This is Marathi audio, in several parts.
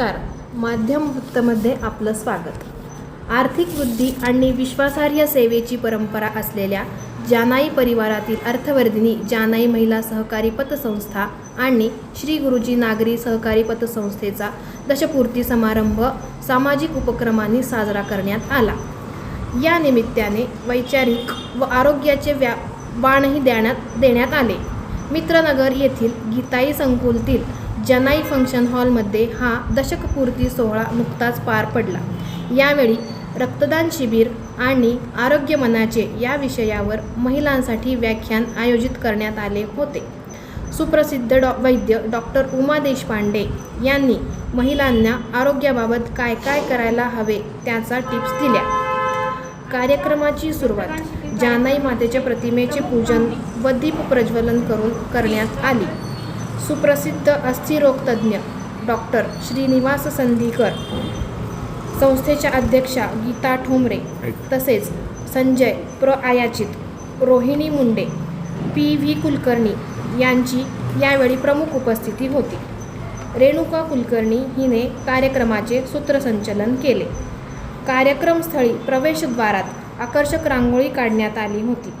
नमस्कार. माध्यम वृत्तमध्ये आपलं स्वागत. आर्थिक वृद्धी आणि विश्वासार्ह सेवेची परंपरा असलेल्या जानाई परिवारातील अर्थवर्धिनी जानाई महिला सहकारी पतसंस्था आणि श्री गुरुजी नागरी सहकारी पतसंस्थेचा दशपूर्ती समारंभ सामाजिक उपक्रमांनी साजरा करण्यात आला. या निमित्ताने वैचारिक व आरोग्याचे व्या बाणही देण्यात देण्यात आले. मित्रनगर येथील गीताई संकुलतील जनाई फंक्शन हॉलमध्ये हा दशकपूर्ती सोहळा नुकताच पार पडला. यावेळी रक्तदान शिबिर आणि आरोग्य मनाचे या विषयावर महिलांसाठी व्याख्यान आयोजित करण्यात आले होते. सुप्रसिद्ध डॉ वैद्य डॉक्टर उमा देशपांडे यांनी महिलांना आरोग्याबाबत काय काय करायला हवे त्याचा टिप्स दिल्या. कार्यक्रमाची सुरुवात जानाई मातेच्या प्रतिमेचे पूजन व दीप प्रज्वलन करून करण्यात आली. सुप्रसिद्ध अस्थिरोगतज्ञ डॉक्टर श्रीनिवास संधीकर संस्थेच्या अध्यक्षा गीता ठोंबरे तसेच संजय प्र आयाचित रोहिणी मुंडे पी व्ही कुलकर्णी यांची यावेळी प्रमुख उपस्थिती होती. रेणुका कुलकर्णी हिने कार्यक्रमाचे सूत्रसंचलन केले. कार्यक्रमस्थळी प्रवेशद्वारात आकर्षक रांगोळी काढण्यात आली होती.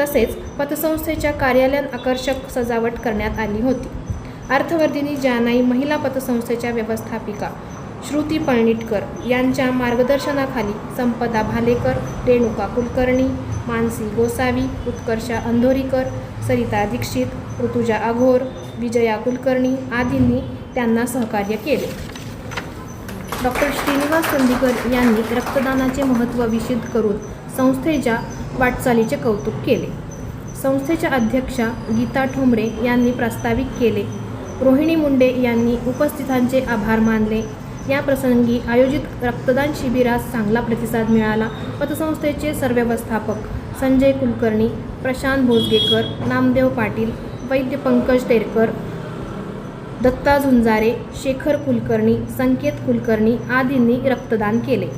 तसेच पतसंस्थेच्या कार्यालयात आकर्षक सजावट करण्यात आली होती. अर्थवर्धिनी जानाई महिला पतसंस्थेच्या व्यवस्थापिका श्रुती पळणिटकर यांच्या मार्गदर्शनाखाली संपदा भालेकर रेणुका कुलकर्णी मानसी गोसावी उत्कर्षा अंधोरीकर सरिता दीक्षित ऋतुजा अघोर विजया कुलकर्णी आदींनी त्यांना सहकार्य केले. डॉक्टर श्रीनिवास संदीकर यांनी रक्तदानाचे महत्त्व विषद करून संस्थेच्या वाटचालीचे कौतुक केले. संस्थेच्या अध्यक्षा गीता ठोंबरे यांनी प्रास्ताविक केले रोहिणी मुंडे यांनी उपस्थितांचे आभार मानले. या प्रसंगी आयोजित रक्तदान शिबिरास चांगला प्रतिसाद मिळाला. पतसंस्थेचे सरव्यवस्थापक संजय कुलकर्णी प्रशांत भोसगेकर नामदेव पाटील वैद्य पंकज तेरकर दत्ता झुंजारे शेखर कुलकर्णी संकेत कुलकर्णी आदींनी रक्तदान केले.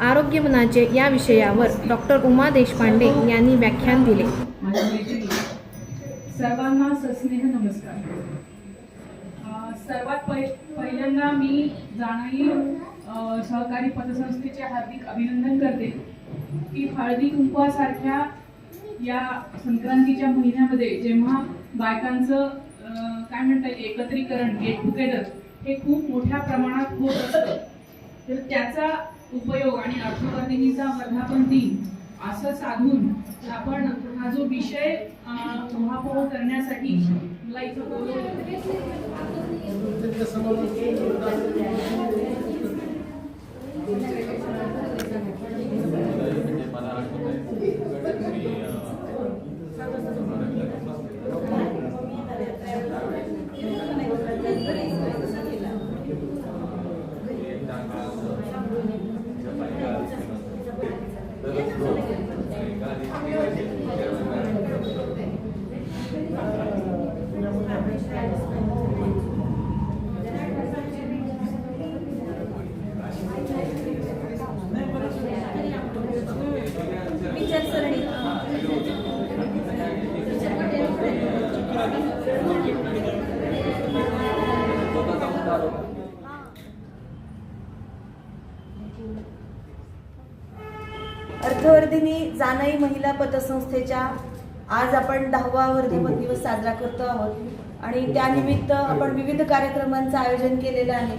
आरोग्य मनाचे या विषयावर डॉक्टर उमा देशपांडे यांनी व्याख्यान दिले. सर्वांना सस्नेह नमस्कार. सर्वात पहि पहिल्यांदा मी जाणारी सहकारी पतसंस्थेचे हार्दिक अभिनंदन करते की हळदी कुंकवासारख्या या संक्रांतीच्या महिन्यामध्ये जेव्हा बायकांचं काय म्हणता येईल एकत्रीकरण गेट टुगेदर हे खूप मोठ्या प्रमाणात होत असतं तर त्याचा उपयोग आणि अर्थवर्धिनीचा वर्धापन दिन असं साधून आपण हा जो विषय अं, उहापोह करण्यासाठी मला इथं बोलवलं म्हणजे मला आठवत आहे मी जानाई महिला पतसंस्थेच्या आज आपण दहावा वर्धापन दिवस साजरा करतो आहोत. आणि त्यानिमित्त आपण विविध कार्यक्रमांचं आयोजन केलेलं आहे.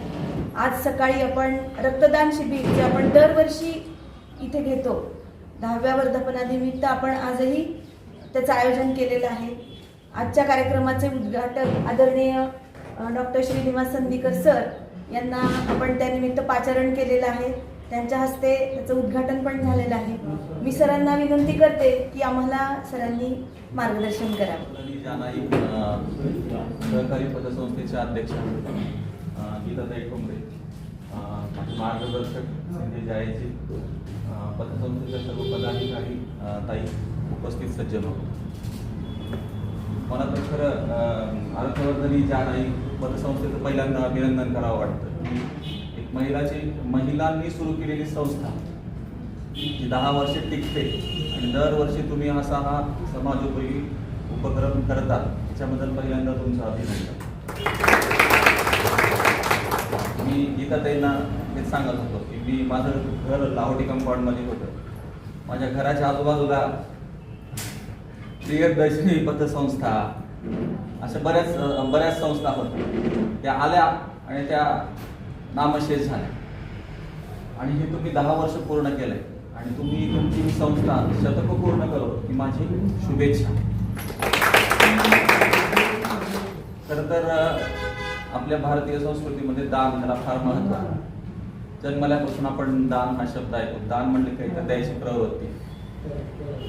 आज सकाळी आपण रक्तदान शिबिर जे आपण दरवर्षी इथे घेतो दहाव्या वर्धापनानिमित्त आपण आजही त्याचं आयोजन केलेलं आहे. आजच्या कार्यक्रमाचे उद्घाटन आदरणीय डॉक्टर श्रीनिवास संदीकर सर यांना आपण त्यानिमित्त पाचारण केलेलं आहे. त्यांच्या हस्ते त्याचं उद्घाटन पण झालेलं आहे. मी सरांना विनंती करते की आम्हाला सरांनी मार्गदर्शन करावं सहकारी पतसंस्थेच्या अध्यक्ष गीताताई ठोंबरे मार्गदर्शक संजय जायचे पतसंस्थेच्या सर्व पदाधिकारी ताई उपस्थित सज्जन होतो. मला तर खरं अर्थवर्धनी जानाई पतसंस्थेचं पहिल्यांदा अभिनंदन करावं वाटतं. की महिलाची महिलांनी सुरू केलेली संस्था जी दहा वर्षे टिकते आणि दरवर्षी तुम्ही असा हा समाजोपयोगी उपक्रम करता त्याच्याबद्दल पहिल्यांदा तुमचा अभिनंदन. मी मी गीताताईंना हेच सांगत होतो की मी माझं घर लाहोटी कंपाऊंडमध्ये होतं. माझ्या घराच्या आजूबाजूला प्रियदर्शनी पथसंस्था अशा बऱ्याच बऱ्याच संस्था होत्या. त्या आल्या आणि त्या नामशेष झाले. आणि हे तुम्ही दहा वर्ष पूर्ण केलंय. आणि तुम्ही तुमची संस्था शतक पूर्ण करो ही माझी शुभेच्छा. खरं तर आपल्या भारतीय संस्कृतीमध्ये दान ह्याला फार महत्त्व आहे. जन्मल्यापासून आपण दान हा शब्द ऐकतो. दान म्हणले काही तर द्यायची प्रवृत्ती.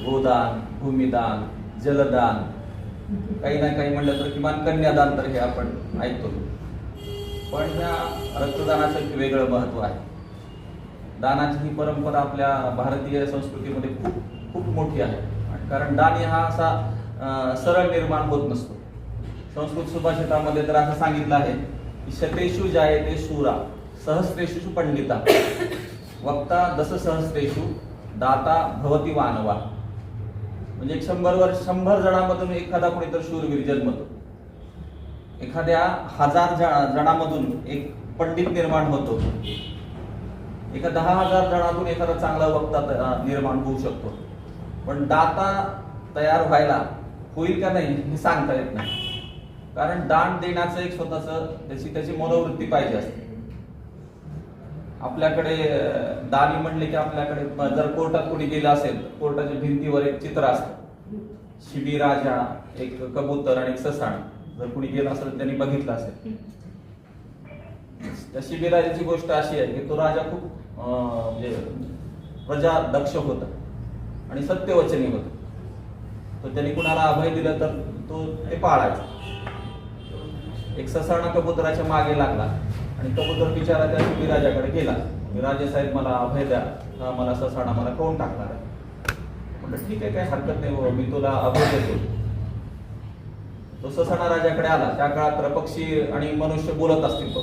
गोदान भूमिदान जलदान. काही ना काही म्हणलं तर किमान कन्यादान तर हे आपण ऐकतो. पण ह्या रक्तदानाचं एक वेगळं महत्त्व आहे. दानाची ही परंपरा आपल्या भारतीय संस्कृतीमध्ये खूप खूप मोठी आहे. कारण दान हा असा सरळ निर्माण होत नसतो. संस्कृत सुभाषितामध्ये तर असं सांगितलं आहे की शतेषु जायते सूरा सहस्रेषु पंडिता. वक्ता दस सहस्रेषु दाता भवती वानवा. म्हणजे एक शंभर वर्ष शंभर जणांमधून एखादा कोणीतर शूरवीर जन्मतो. एखाद्या हजार जणामधून जणांमधून एक पंडित निर्माण होतो. एका दहा हजार जणातून एखादा चांगला वक्ता निर्माण होऊ शकतो. पण दाता तयार व्हायला होईल का नाही हे सांगता येत नाही. कारण दान देण्याचं एक स्वतःच त्याची त्याची मनोवृत्ती पाहिजे असते. आपल्याकडे दानी म्हणले की आपल्याकडे जर कोर्टात कोणी गेलं असेल कोर्टाच्या भिंतीवर एक चित्र असतं. शिबी राजा एक कबूतर आणि एक ससाण. जर कुणी गेलं असेल त्यांनी बघितलं असेल. त्या शिबिराजाची गोष्ट अशी आहे की तो राजा खूप अं, म्हणजे प्रजा दक्ष होता आणि सत्यवचनी होता. तर त्यांनी कुणाला अभय दिलं तर तो ते पाळायचा. एक ससाणा कबुतराच्या मागे लागला आणि कबूतर बिचारा त्या शिबिराजाकडे गेला. राजे साहेब मला अभय द्या. मला ससाणा मला कोण टाकणार आहे. म्हटलं ठीक आहे काय हरकत नाही मी तुला अभय देतो. तो ससाणा राजाकडे आला. त्या काळात पक्षी आणि मनुष्य बोलत असतील तो.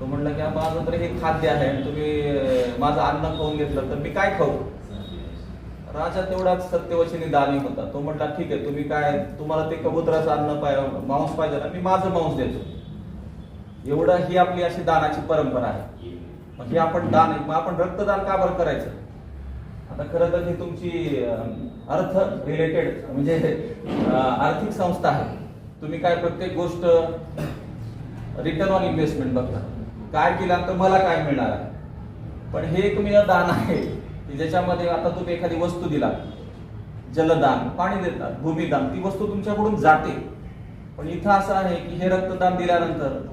तो म्हणला की माझं तर हे खाद्य आहे आणि तुम्ही माझं अन्न खाऊन घेतलं तर मी काय खाऊ? राजा तेवढाच सत्यवचनी दानी होता. तो म्हटला ठीक आहे तुम्ही काय तुम्हाला ते कबुतराचं अन्न पाय- मांस पाहिजे ना मी माझं मांस देतो. एवढं ही आपली अशी दानाची परंपरा आहे. मग हे आपण दान मग आपण रक्तदान का बरं करायचं? आता खरं तर ही तुमची अर्थ रिलेटेड म्हणजे आर्थिक संस्था आहे. तुम्ही काय प्रत्येक गोष्ट रिटर्न ऑन इन्व्हेस्टमेंट बघता. काय केल्यानंतर मला काय मिळणार आहे? पण हे एकमेव दान आहे की ज्याच्यामध्ये आता तुम्ही एखादी वस्तू दिला जलदान पाणी देतात भूमिदान ती वस्तू तुमच्याकडून जाते. पण इथं असं आहे की हे रक्तदान दिल्यानंतर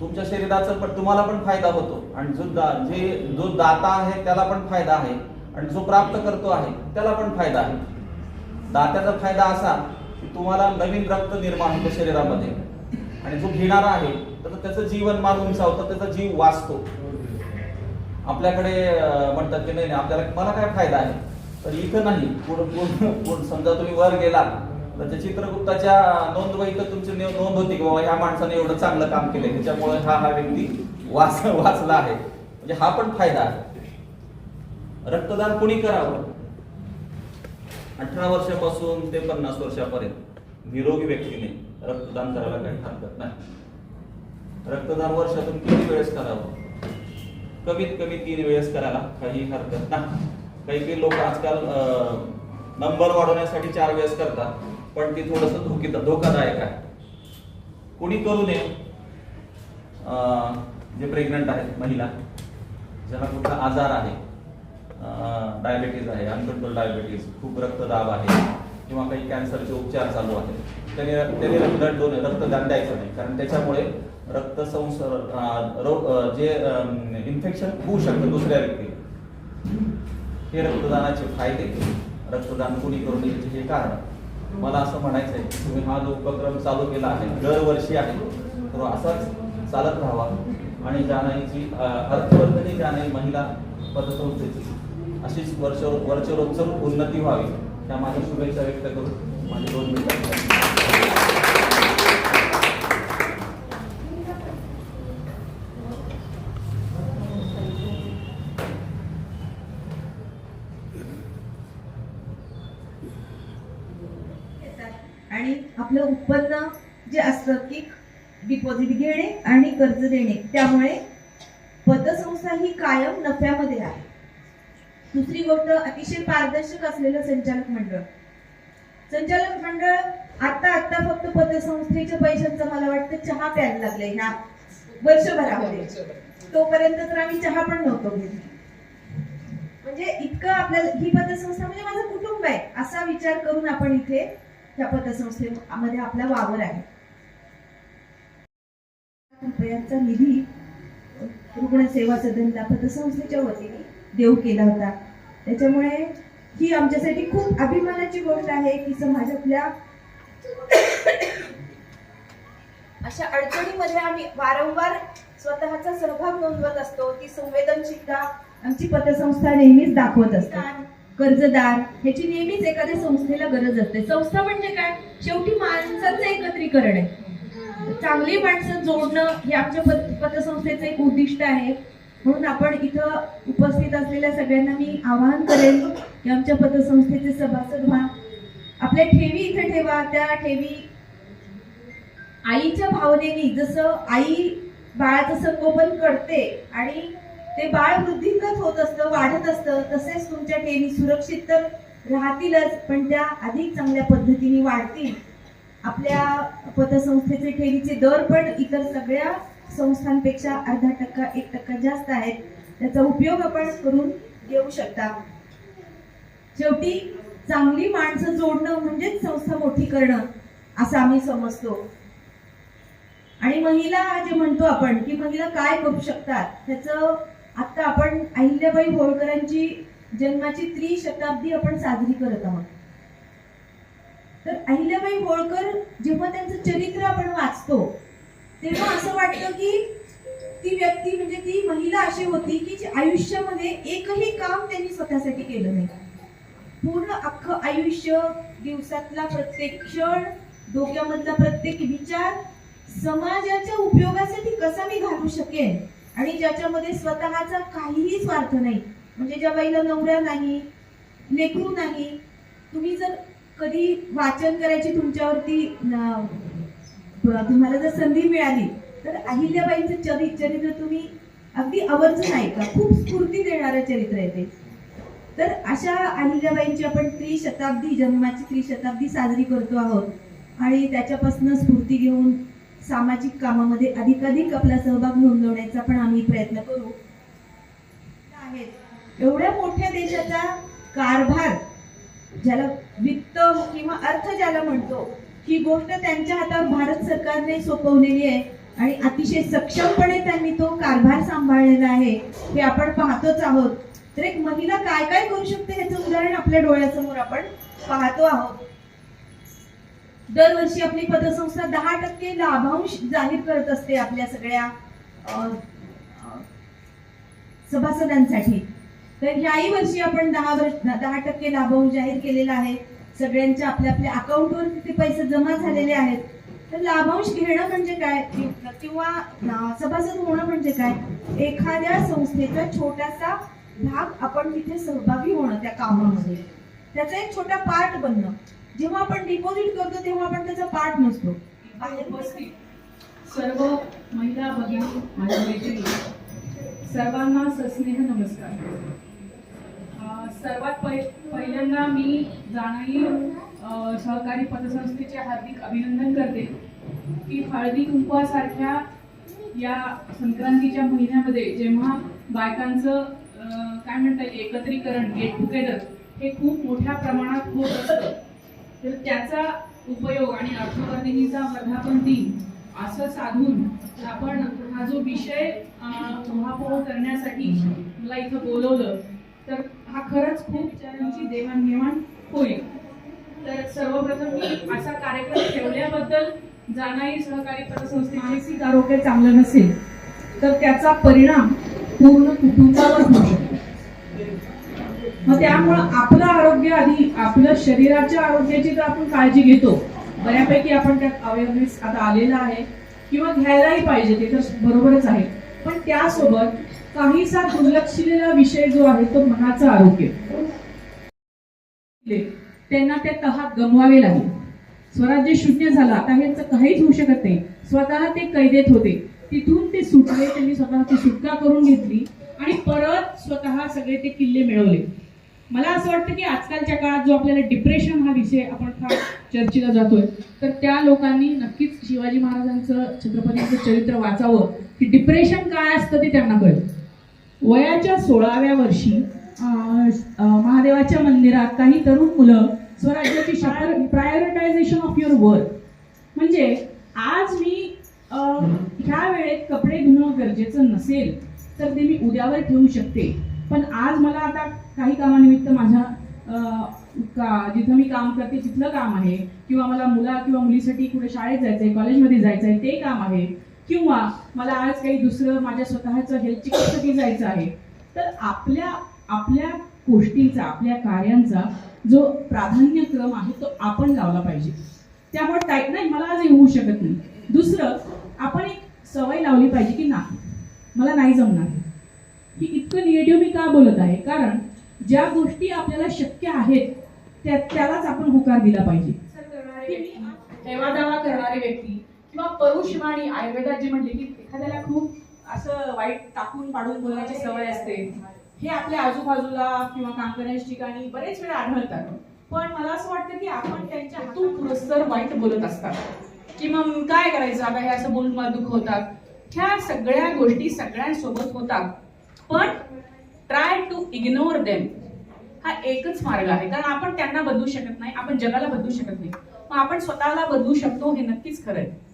तुमच्या शरीराचा पण तुम्हाला पण फायदा होतो. आणि जो दा- जे जो दाता आहे त्याला पण फायदा आहे. आणि जो प्राप्त करतो आहे त्याला पण फायदा आहे. दात्याचा फायदा असा की तुम्हाला नवीन रक्त निर्माण होतं शरीरामध्ये. आणि जो घेणारा आहे तर त्याचं जीवनमान उंचावतं त्याचा जीव वाचतो. आपल्याकडे म्हणतात की नाही नाही, आपल्याला मला काय फायदा आहे? तर इथं नाही. पूर्ण समजा तुम्ही वर गेला तर त्या चित्रगुप्ताच्या नोंदवहीत तुमची नोंद होती की बाबा ह्या माणसाने एवढं चांगलं काम केलं त्याच्यामुळे हा हा व्यक्ती वाच वाचला आहे. म्हणजे हा पण फायदा आहे. रक्तदान कुणी करावं? अठरा वर्षापासून ते पन्नास वर्षापर्यंत निरोगी व्यक्तीने रक्तदान करायला काही हरकत नाही. रक्तदान वर्षातून किती वेळेस करावं? कमीत कमी तीन वेळेस करायला काही हरकत नाही. काही काही लोक आजकाल नंबर वाढवण्यासाठी चार वेळेस करतात पण ती थोडस धोकी धोकादायक आहे. कुणी करू नये? अं, जे प्रेग्नंट आहेत महिला ज्यांना कुठला आजार आहे डायबेटीज आहे अनकंट्रोल डायबेटीज खूप रक्तदाब आहे किंवा काही कॅन्सरचे उपचार चालू आहेत. त्याने त्याने ब्लड डोने रक्तदान द्यायचं नाही. कारण त्याच्यामुळे रक्त संसर्ग जे इन्फेक्शन होऊ शकतं दुसऱ्या व्यक्तीला. हे रक्तदानाचे फायदे रक्तदान कोणी करू नये याचे हे कारण. मला असं म्हणायचं आहे की तुम्ही हा जो उपक्रम चालू केला आहे दरवर्षी आहे तो असाच चालत राहावा. आणि जानाईची अं, अर्थवर्धनी जानाई महिला पतसंस्थेची. अशीच वर्ष वर्षरोत्तर उन्नती व्हावी त्या माझ्या शुभेच्छा व्यक्त करून माझे दोन मिनिटं आणि आपलं उत्पन्न जे असतं की डिपॉझिट घेणे आणि कर्ज देणे त्यामुळे पतसंस्था ही कायम नफ्यामध्ये आहे. दुसरी गोष्ट अतिशय पारदर्शक असलेलं संचालक मंडळ. संचालक मंडळ आता आता फक्त पतसंस्थेच्या पैशांचा मला वाटतं चहा प्यायला लागले ह्या वर्षभरामध्ये. तोपर्यंत तर आम्ही चहा पण नव्हतो म्हणजे इतकं आपल्याला ही पतसंस्था म्हणजे माझं कुटुंब आहे असा विचार करून आपण इथे या पतसंस्थेमध्ये आपला वावर आहे. रुपयांचा निधी रुग्ण सेवा सदनला पतसंस्थेच्या वतीने देऊ केला होता. त्याच्यामुळे ही आमच्यासाठी खूप अभिमानाची गोष्ट आहे की समाजातल्या अशा अडचणीमध्ये आम्ही वारंवार स्वतःचा सहभाग नोंदवत असतो. ती संवेदनशीलता आमची पतसंस्था नेहमीच दाखवत असते. कर्जदार ह्याची नेहमीच एखाद्या संस्थेला गरज असते. संस्था म्हणजे काय? शेवटी माणसांचं एकत्रीकरण आहे. चांगली माणसं जोडणं हे आमच्या पत पतसंस्थेचं एक उद्दिष्ट आहे. म्हणून आपण इथं उपस्थित असलेल्या सगळ्यांना मी आवाहन करेन की आमच्या पतसंस्थेचे सभासद व्हा. आपल्या ठेवी इथे ठेवा. त्या ठेवी आईच्या भावनेने जसं आई बाळाचं संगोपन करते आणि ते बाळ वृद्धिंगत होत असतं वाढत असतं तसेच तुमच्या ठेवी सुरक्षित तर राहतीलच पण त्या अधिक चांगल्या पद्धतीने वाढतील. आपल्या पतसंस्थेचे ठेवीचे दर पण इतर सगळ्या संस्थांपेक्षा अर्धा टक्का एक टक्का जास्त आहेत. त्याचा उपयोग आपण करून घेऊ शकता. शेवटी चांगली माणसं जोडणं म्हणजेच संस्था मोठी करणं असं आम्ही समजतो. आणि महिला जे म्हणतो आपण की महिला काय करू शकतात त्याचं आत्ता आपण अहिल्याबाई होळकरांची जन्माची त्रिशताब्दी आपण साजरी करत आहोत. तर अहिल्याबाई होळकर जेव्हा त्यांचं चरित्र तेव्हा असं वाटतं की ती व्यक्ती म्हणजे ती महिला अशी होती की आयुष्यामध्ये एकही काम त्यांनी स्वतःसाठी केलं नाही. पूर्ण अख्खं आयुष्य दिवसातला प्रत्येक क्षण डोक्यामधला प्रत्येक विचार समाजाच्या उपयोगासाठी कसा मी घालू शकेन? आणि ज्याच्यामध्ये स्वतःचा काहीही स्वार्थ नाही म्हणजे ज्या बाईला नवरा नाही लेकरू नाही तुम्ही जर कधी वाचन करायची तुमच्यावरती तुम्हाला जर संधी मिळाली तर अहिल्याबाईंचं चरि चरित्र तुम्ही अगदी आवर्जून ऐका. खूप स्फूर्ती देणारं चरित्र आहे ते. तर अशा अहिल्याबाईंची आपण त्रिशताब्दी जन्माची त्रिशताब्दी साजरी करतो आहोत. आणि त्याच्यापासून स्फूर्ती घेऊन सामाजिक कामामध्ये अधिकाधिक आपला सहभाग नोंदवण्याचा पण आम्ही प्रयत्न करू. आहेत. एवढ्या मोठ्या देशाचा कारभार ज्याला वित्त किंवा अर्थ ज्याला म्हणतो ही गोष्ट त्यांच्या हातात भारत सरकारने सोपवलेली आहे आणि अतिशय सक्षमपणे त्यांनी तो कारभार सांभाळलेला आहे हे आपण पाहतोच आहोत. तर एक महिला काय काय करू शकते ह्याचं उदाहरण आपल्या डोळ्यासमोर आपण पाहतो आहोत. दरवर्षी आपली पतसंस्था दहा टक्के लाभांश जाहीर करत असते आपल्या सगळ्या सभासदांसाठी. तर ह्याही वर्षी आपण दहा वर्ष दहा टक्के लाभांश जाहीर केलेला आहे. सगळ्यांच्या आपल्या आपल्या अकाउंटवर ते पैसे जमा झालेले आहेत. तर लाभांश घेणं म्हणजे काय? किंवा सभासद होणं म्हणजे काय? एखाद्या संस्थेचा छोटासा भाग आपण तिथे सहभागी होणं त्या कामामध्ये. त्याचा एक छोटा पार्ट बनणं. जेव्हा आपण डिपॉझिट करतो तेव्हा आपण त्याचा पार्ट नसतो. बाहेर सर्व महिला भगिनी माझ्या मैत्रिणी सर्वांना सस्नेह नमस्कार. सर्वात पहि पहिल्यांदा मी जाणाई अं, सहकारी पतसंस्थेचे हार्दिक अभिनंदन करते की हळदी कुंकवासारख्या या संक्रांतीच्या महिन्यामध्ये जेव्हा बायकांचं काय म्हणता येईल एकत्रीकरण गेट टुगेदर हे खूप मोठ्या प्रमाणात होत असतं तर त्याचा उपयोग आणि अर्थवर्धिनीचा वर्धापन दिन असं साधून आपण हा जो विषय अं, उहापोह करण्यासाठी मला इथं बोलवलं तर हा खरंच खूप विचारांची देवाणघेवाण होईल तर सर्वप्रथम मी असा कार्यक्रम ठेवल्याबद्दल जाणारी सहकारी पतसंस्थे मानसिक आरोग्य चांगलं नसेल तर त्याचा परिणाम पूर्ण कुटुंबावर होऊ शकतो. मग त्यामुळं आपलं आरोग्य आधी आपलं शरीराच्या आरोग्याची तर आपण काळजी घेतो बऱ्यापैकी आपण त्यात अवेअरनेस आता आलेला आहे किंवा घ्यायलाही पाहिजे ते तर बरोबरच आहे. पण त्यासोबत काहीसा दुर्लक्षिलेला विषय जो आहे तो मनाचं आरोग्य त्यांना त्या तहात गमवावे लागले. स्वराज्य शून्य झाला. आता ह्यांचं काहीच होऊ शकत नाही. स्वतः ते कैदेत होते. तिथून ते सुटले. त्यांनी स्वतःची सुटका करून घेतली आणि परत स्वतः सगळे ते किल्ले मिळवले. मला असं वाटतं की आजकालच्या काळात जो आपल्याला डिप्रेशन हा विषय आपण फार चर्चेला जातोय तर त्या लोकांनी नक्कीच शिवाजी महाराजांचं छत्रपतींचं चरित्र वाचावं. की डिप्रेशन काय असतं ते त्यांना कळेल. वयाच्या सोळाव्या वर्षी महादेवाच्या मंदिरात काही तरुण मुलं स्वराज्याची शपथ प्रायोरिटायझेशन ऑफ युअर वर्क म्हणजे आज मी ह्या वेळेत कपडे धुणं गरजेचं नसेल तर ते मी उद्यावर ठेवू शकते. पण आज मला आता काही कामानिमित्त माझ्या का जिथं मी काम करते तिथलं काम आहे किंवा मला मुला किंवा मुलीसाठी कुठे शाळेत जायचंय कॉलेजमध्ये जायचंय ते काम आहे. किंवा मला आज काही दुसरं माझ्या स्वतःचं हेल्थ चेकअपसाठी जायचं आहे तर आपल्या आपल्या गोष्टींचा आपल्या कार्यांचा जो प्राधान्यक्रम आहे तो आपण लावला पाहिजे. त्यामुळे टाईप नाही मला आज येऊ शकत नाही. दुसरं आपण एक सवय लावली पाहिजे की नाही. मला नाही जमणार ही. इतकं निगेटिव्ह मी का बोलत आहे? कारण ज्या गोष्टी आपल्याला शक्य आहेत त्या त्यालाच आपण होकार दिला पाहिजे. करणारे व्यक्ती किंवा परुषवाणी आयुर्वेदात जे म्हणले की एखाद्याला खूप असं वाईट टाकून पाडून बोलण्याची सवय असते. हे आपल्या आजूबाजूला किंवा काम करण्याच्या ठिकाणी बरेच वेळा आढळतात. पण मला असं वाटतं की आपण त्यांच्या हातून पुरस्तर वाईट बोलत असतात. की मग काय करायचं? आता हे असं बोलून मला दुःख होतात. ह्या सगळ्या गोष्टी सगळ्यांसोबत होतात. पण ट्राय टू इग्नोर देम हा एकच मार्ग आहे. कारण आपण त्यांना बदलू शकत नाही. आपण जगाला बदलू शकत नाही. मग आपण स्वतःला बदलू शकतो हे नक्कीच खरं आहे.